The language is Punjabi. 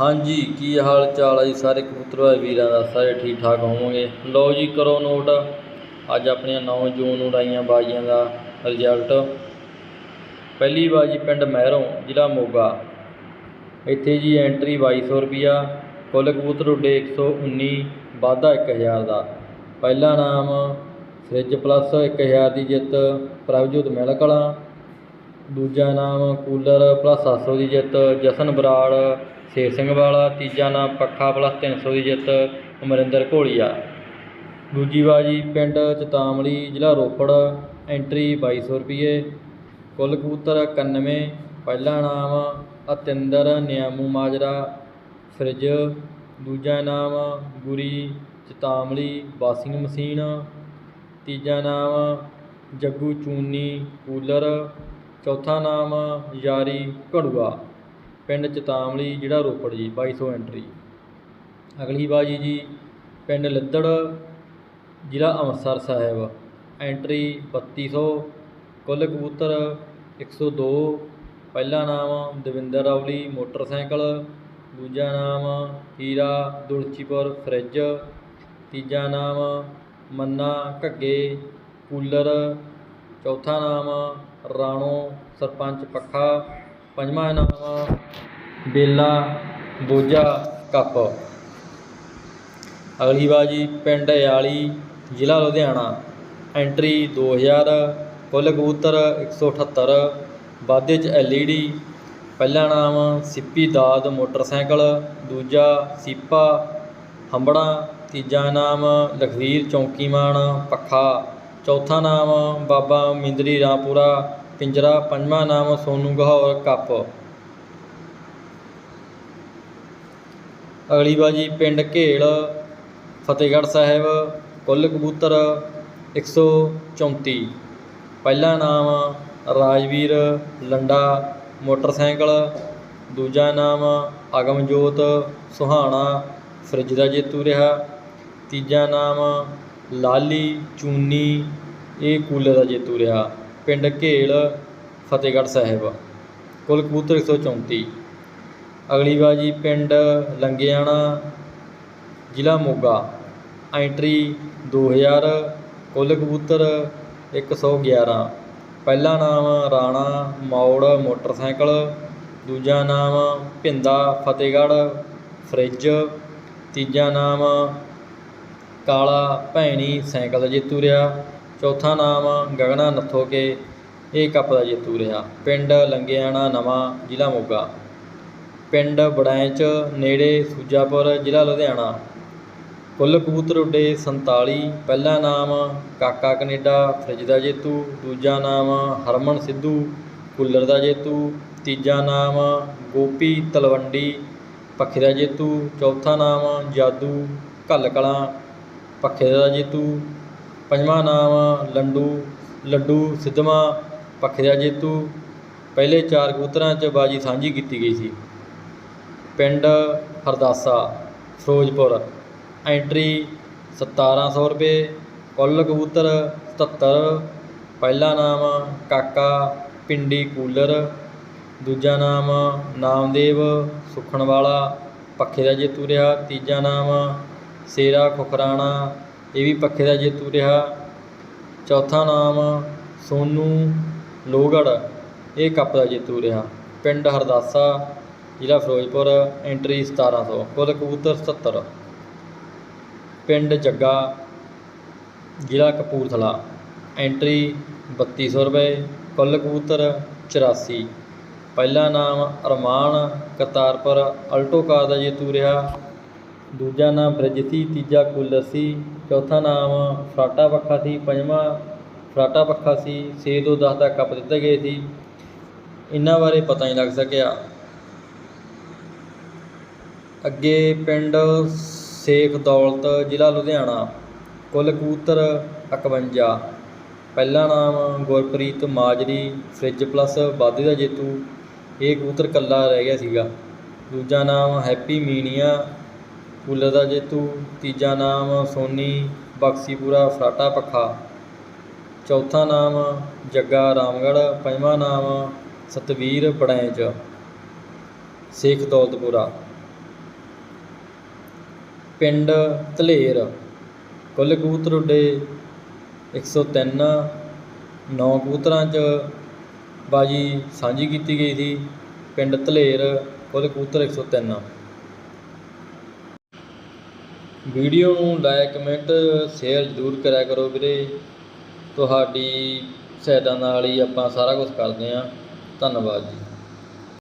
ਹਾਂਜੀ, ਕੀ ਹਾਲ ਚਾਲ ਹੈ ਜੀ? ਸਾਰੇ ਕਬੂਤਰ ਵੀਰਾਂ ਦਾ, ਸਾਰੇ ਠੀਕ ਠਾਕ ਹੋਵੋਗੇ? ਲਓ ਜੀ, ਕਰੋ ਨੋਟ। ਅੱਜ ਆਪਣੀਆਂ 9 ਜੂਨ ਨੂੰ ਉਡਾਈਆਂ ਬਾਜ਼ੀਆਂ ਦਾ ਰਿਜ਼ਲਟ ਪਹਿਲੀ ਬਾਜੀ ਪਿੰਡ ਮਹਿਰੋਂ, ਜ਼ਿਲ੍ਹਾ ਮੋਗਾ। ਇੱਥੇ ਜੀ ਐਂਟਰੀ 2200 ਰੁਪਿਆ ਕੁੱਲ ਕਬੂਤਰ ਉੱਡੇ 119 ਵਾਧਾ 1000 ਦਾ। ਪਹਿਲਾ ਨਾਮ ਫ੍ਰਿਜ ਪਲੱਸ 1000 ਦੀ ਜਿੱਤ, ਪ੍ਰਭਜੋਤ ਮਹਿਲ ਕਲਾਂ ਦੂਜਾ ਨਾਮ ਕੂਲਰ ਪਲੱਸ 700 ਦੀ ਜਿੱਤ, ਜਸਨ ਬਰਾੜ। ਸ਼ੇਰ ਸਿੰਘ ਵਾਲਾ, ਤੀਜਾ ਨਾਮ ਪੱਖਾ ਪਲੱਸ 300 ਦੀ ਜਿੱਤ ਅਮਰਿੰਦਰ ਘੋਲੀਆ। ਦੂਜੀ ਬਾਜੀ ਪਿੰਡ ਚਤਾਮਲੀ, ਜ਼ਿਲ੍ਹਾ ਰੋਪੜ, ਐਂਟਰੀ 2200 ਰੁਪਏ ਕੁੱਲ ਕਬੂਤਰ 91 ਪਹਿਲਾ ਨਾਮ ਅਤਿੰਦਰ, ਨਿਆਮੂ ਮਾਜਰਾ, ਫ੍ਰਿਜ, ਦੂਜਾ ਨਾਮ ਗੁਰੀ, ਚਤਾਮਲੀ, ਵਾਸ਼ਿੰਗ ਮਸ਼ੀਨ, ਤੀਜਾ ਨਾਮ ਜੱਗੂ ਚੂਨੀ ਕੂਲਰ, ਚੌਥਾ ਨਾਮ ਯਾਰੀ ਘੜੂਆ। ਪਿੰਡ ਚਤਾਮਲੀ, ਜਿਹੜਾ ਰੋਪੜ ਜੀ 2200 ਐਂਟਰੀ ਅਗਲੀ ਬਾਜੀ ਜੀ ਪਿੰਡ ਲੱਦੜ, ਜ਼ਿਲ੍ਹਾ ਅੰਮ੍ਰਿਤਸਰ ਸਾਹਿਬ। ਐਂਟਰੀ 3200 ਕੁੱਲ ਕਬੂਤਰ 102 ਪਹਿਲਾ ਨਾਮ ਦਵਿੰਦਰ ਰੌਲੀ, ਮੋਟਰਸਾਈਕਲ। ਦੂਜਾ ਨਾਮ ਹੀਰਾ ਦੁਲਚੀਪੁਰ ਫਰਿੱਜ। ਤੀਜਾ ਨਾਮ ਮੰਨਾ ਘੱਗੇ ਕੂਲਰ। ਚੌਥਾ ਨਾਮ ਰਾਣੋ ਸਰਪੰਚ ਪੱਖਾ। ਪੰਜਵਾਂ ਇਨਾਮ ਬੇਲਾ ਬੋਝਾ ਕੱਪ। ਅਗਲੀ ਬਾਜੀ ਪਿੰਡ ਯਾਲੀ, ਜ਼ਿਲ੍ਹਾ ਲੁਧਿਆਣਾ। ਐਂਟਰੀ 2000 ਕੁੱਲ ਕਬੂਤਰ 178 ਵਾਧੇ 'ਚ ਐਲਈਡੀ ਪਹਿਲਾ ਨਾਮ, ਸਿੱਪੀ ਦਾਦ ਮੋਟਰਸਾਈਕਲ, ਦੂਜਾ ਸੀਪਾ, ਹੰਬੜਾ, ਤੀਜਾ ਨਾਮ, ਲਖਵੀਰ ਚੌਂਕੀਮਾਨ, ਪੱਖਾ। ਚੌਥਾ ਨਾਮ, ਬਾਬਾ ਮਿੰਦਰੀ ਰਾਮਪੁਰਾ। ਪਿੰਜਰਾ ਪੰਜਵਾਂ ਨਾਮ ਸੋਨੂ ਗਹੌਰ ਕੱਪ। ਅਗਲੀ ਬਾਜੀ ਪਿੰਡ ਘੇਲ, ਫਤਿਹਗੜ੍ਹ ਸਾਹਿਬ, ਕੁੱਲ ਕਬੂਤਰ 134 ਪਹਿਲਾ ਨਾਮ ਰਾਜਵੀਰ ਲੰਡਾ, ਮੋਟਰਸਾਈਕਲ। ਦੂਜਾ ਨਾਮ ਅਗਮਜੋਤ ਸੁਹਾਣਾ, ਫਰਿੱਜ ਦਾ ਜੇਤੂ ਰਿਹਾ। ਤੀਜਾ ਨਾਮ ਲਾਲੀ ਚੂਨੀ, ਇਹ ਕੂਲਰ ਦਾ ਜੇਤੂ ਰਿਹਾ। ਪਿੰਡ ਘੇਲ, ਫਤਿਹਗੜ੍ਹ ਸਾਹਿਬ। ਕੁੱਲ ਕਬੂਤਰ 134 ਅਗਲੀ ਬਾਜੀ ਪਿੰਡ ਲੰਗਿਆਣਾ, ਜ਼ਿਲ੍ਹਾ ਮੋਗਾ। ਐਂਟਰੀ 2000 ਕੁੱਲ ਕਬੂਤਰ 111 ਪਹਿਲਾ ਨਾਮ ਰਾਣਾ ਮੌੜ ਮੋਟਰਸਾਈਕਲ, ਦੂਜਾ ਨਾਮ ਭਿੰਦਾ ਫਤਿਹਗੜ੍ਹ ਫਰਿੱਜ, ਤੀਜਾ ਨਾਮ ਕਾਲਾ ਭੈਣੀ ਸਾਈਕਲ ਜੇਤੂ ਰਿਹਾ ਚੌਥਾ ਨਾਮ ਗਗਨਾ ਨੱਥੋਕੇ, ਇਹ ਕੱਪ ਦਾ ਜੇਤੂ ਰਿਹਾ। ਪਿੰਡ ਲੰਗਿਆਣਾ ਨਵਾਂ, ਜ਼ਿਲ੍ਹਾ ਮੋਗਾ। ਪਿੰਡ ਬੜੈਂਚ ਨੇੜੇ ਸੂਜਾਪੁਰ, ਜ਼ਿਲ੍ਹਾ ਲੁਧਿਆਣਾ। ਕੁੱਲ ਕਬੂਤਰ ਉੱਡੇ 47 ਪਹਿਲਾ ਨਾਮ ਕਾਕਾ ਕੈਨੇਡਾ, ਫਰਿੱਜ ਦਾ ਜੇਤੂ। ਦੂਜਾ ਨਾਮ ਹਰਮਨ ਸਿੱਧੂ, ਕੁੱਲਰ ਦਾ ਜੇਤੂ। ਤੀਜਾ ਨਾਮ ਗੋਪੀ ਤਲਵੰਡੀ, ਪੱਖੇ ਦਾ ਜੇਤੂ। ਚੌਥਾ ਨਾਮ ਜਾਦੂ, ਘੱਲ ਕਲਾਂ, ਪੱਖੇ ਦਾ ਜੇਤੂ। ਪੰਜਵਾਂ ਨਾਮ ਲੰਡੂ, ਲੱਡੂ, ਸਿੱਧਵਾਂ ਪੱਖੇ ਦਾ ਜੇਤੂ। ਪਹਿਲੇ ਚਾਰ ਕਬੂਤਰਾਂ 'ਚ ਬਾਜੀ ਸਾਂਝੀ ਕੀਤੀ ਗਈ ਸੀ। ਪਿੰਡ ਹਰਦਾਸਾ, ਫਿਰੋਜ਼ਪੁਰ। ਐਂਟਰੀ 1700 ਰੁਪਏ। ਕੁੱਲ ਕਬੂਤਰ 77 ਪਹਿਲਾ ਨਾਮ ਕਾਕਾ, ਪਿੰਡੀ ਕੂਲਰ। ਦੂਜਾ ਨਾਮ ਨਾਮਦੇਵ ਸੁਖਣ ਵਾਲਾ ਪੱਖੇ ਦਾ ਜੇਤੂ ਰਿਹਾ। ਤੀਜਾ ਨਾਮ ਸੇਰਾ ਖੁਖਰਾਣਾ। ਇਹ ਵੀ ਪੱਖੇ ਦਾ ਜੇਤੂ ਰਿਹਾ। ਚੌਥਾ ਨਾਮ ਸੋਨੂ ਲੋਹਗੜ੍ਹ, ਇਹ ਕੱਪ ਦਾ ਜੇਤੂ ਰਿਹਾ। ਪਿੰਡ ਹਰਦਾਸਾ, ਜ਼ਿਲ੍ਹਾ ਫਿਰੋਜ਼ਪੁਰ, ਐਂਟਰੀ 1700 ਕੁੱਲ ਕਬੂਤਰ 77 ਪਿੰਡ ਜੱਗਾ, ਜ਼ਿਲ੍ਹਾ ਕਪੂਰਥਲਾ, ਐਂਟਰੀ 3200 ਰੁਪਏ, ਕੁੱਲ ਕਬੂਤਰ 84 ਪਹਿਲਾ ਨਾਮ ਅਰਮਾਨ ਕਰਤਾਰਪੁਰ, ਅਲਟੋ ਕਾਰ ਦਾ ਜੇਤੂ ਰਿਹਾ। ਦੂਜਾ ਨਾਮ ਬ੍ਰਿਜ ਸੀ ਤੀਜਾ ਕੂਲਰ ਸੀ, ਚੌਥਾ ਨਾਮ ਫਰਾਟਾ ਪੱਖਾ ਸੀ, ਪੰਜਵਾਂ ਫਰਾਟਾ ਪੱਖਾ ਸੀ 6 ਤੋਂ 10 ਦਾ ਕੱਪ ਦਿੱਤੇ ਗਏ ਸੀ। ਇਹਨਾਂ ਬਾਰੇ ਪਤਾ ਨਹੀਂ ਲੱਗ ਸਕਿਆ। ਅੱਗੇ ਪਿੰਡ ਸੇਖ ਦੌਲਤ, ਜ਼ਿਲ੍ਹਾ ਲੁਧਿਆਣਾ, ਕੁੱਲ ਕਬੂਤਰ 51 ਪਹਿਲਾ ਨਾਮ ਗੁਰਪ੍ਰੀਤ ਮਾਜਰੀ, ਫ੍ਰਿਜ ਪਲੱਸ ਵਾਧੇ ਦਾ ਜੇਤੂ। ਇਹ ਕਬੂਤਰ ਕੱਲਾ ਰਹਿ ਗਿਆ ਸੀਗਾ। ਦੂਜਾ ਨਾਮ ਹੈਪੀ ਮੀਨੀਆ ਕੂਲਰ ਦਾ ਜੇਤੂ, ਤੀਜਾ ਨਾਮ ਸੋਨੀ ਬਕਸੀਪੁਰਾ ਫਰਾਟਾ ਪੱਖਾ। ਚੌਥਾ ਨਾਮ ਜੱਗਾ ਰਾਮਗੜ੍ਹ, ਪੰਜਵਾਂ ਨਾਮ ਸਤਵੀਰ ਪੜੈਂਚ ਸੇਖ ਦੌਲਤਪੁਰਾ। ਪਿੰਡ ਧਲੇਰ, ਕੁੱਲ ਕਬੂਤਰ ਉੱਡੇ 103 ਨੌ ਕਬੂਤਰਾਂ 'ਚ ਬਾਜੀ ਸਾਂਝੀ ਕੀਤੀ ਗਈ ਸੀ। ਪਿੰਡ ਧਲੇਰ, ਕੁੱਲ ਕਬੂਤਰ 103 ਵੀਡੀਓ ਨੂੰ ਲਾਇਕ, ਕਮੈਂਟ ਸ਼ੇਅਰ ਜ਼ਰੂਰ ਕਰਿਆ ਕਰੋ ਵੀਰੇ। ਤੁਹਾਡੀ ਸਹਾਇਤਾ ਨਾਲ ਹੀ ਆਪਾਂ ਸਾਰਾ ਕੁਝ ਕਰਦੇ ਹਾਂ। ਧੰਨਵਾਦ ਜੀ।